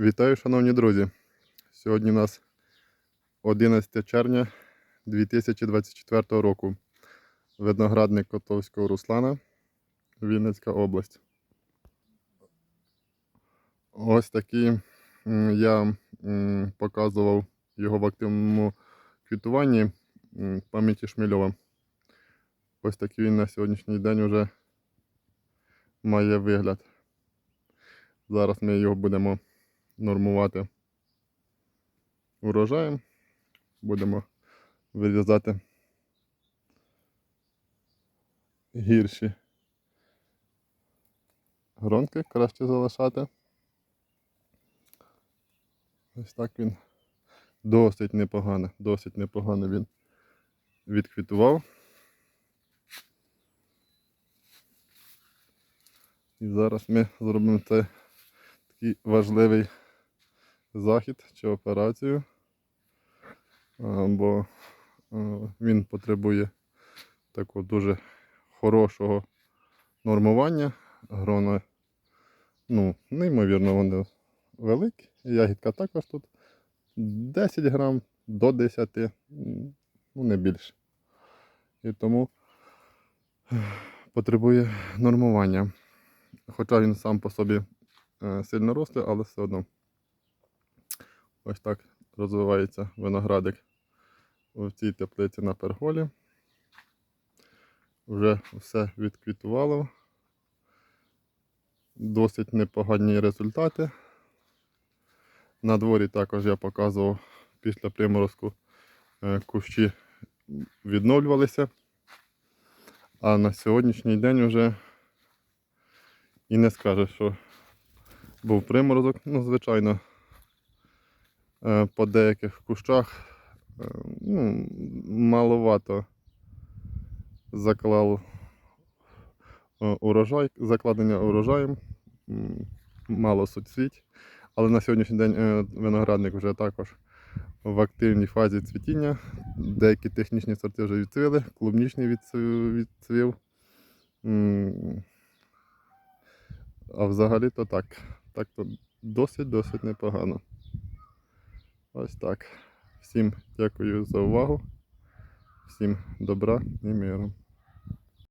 Вітаю, шановні друзі! Сьогодні у нас 11 червня 2024 року. Виноградник Котовського Руслана, Вінницька область. Ось такий я показував його в активному квітуванні пам'яті Шмельова. Ось такий він на сьогоднішній день вже має вигляд. Зараз ми його будемо нормувати урожаєм. Будемо вирізати гірші гронки, краще залишати. Ось так він досить непогано, досить непогано він відквітував. І зараз ми зробимо це такий важливий захід чи операцію, бо він потребує такого дуже хорошого нормування. Грона, ну, неймовірно, вони великі. Ягідка також тут 10 грам до 10, ну не більше. І тому потребує нормування. Хоча він сам по собі е, сильно росте, але все одно. Ось так розвивається виноградик в цій теплиці на перголі. Вже все відквітувало. Досить непогані результати. На дворі також я показував після приморозку е, кущі відновлювалися. А на сьогоднішній день вже і не скажеш, що був приморозок. Ну, звичайно, по деяких кущах е, ну, маловато заклав е, урожай, закладення урожаєм, мало суцвіть. Але на сьогоднішній день е, виноградник вже також в активній фазі цвітіння. Деякі технічні сорти вже відцвіли, клубнічний відцвів. А взагалі то так. Так то досить-досить непогано. Ось так. Всім дякую за увагу. Всім добра і миру.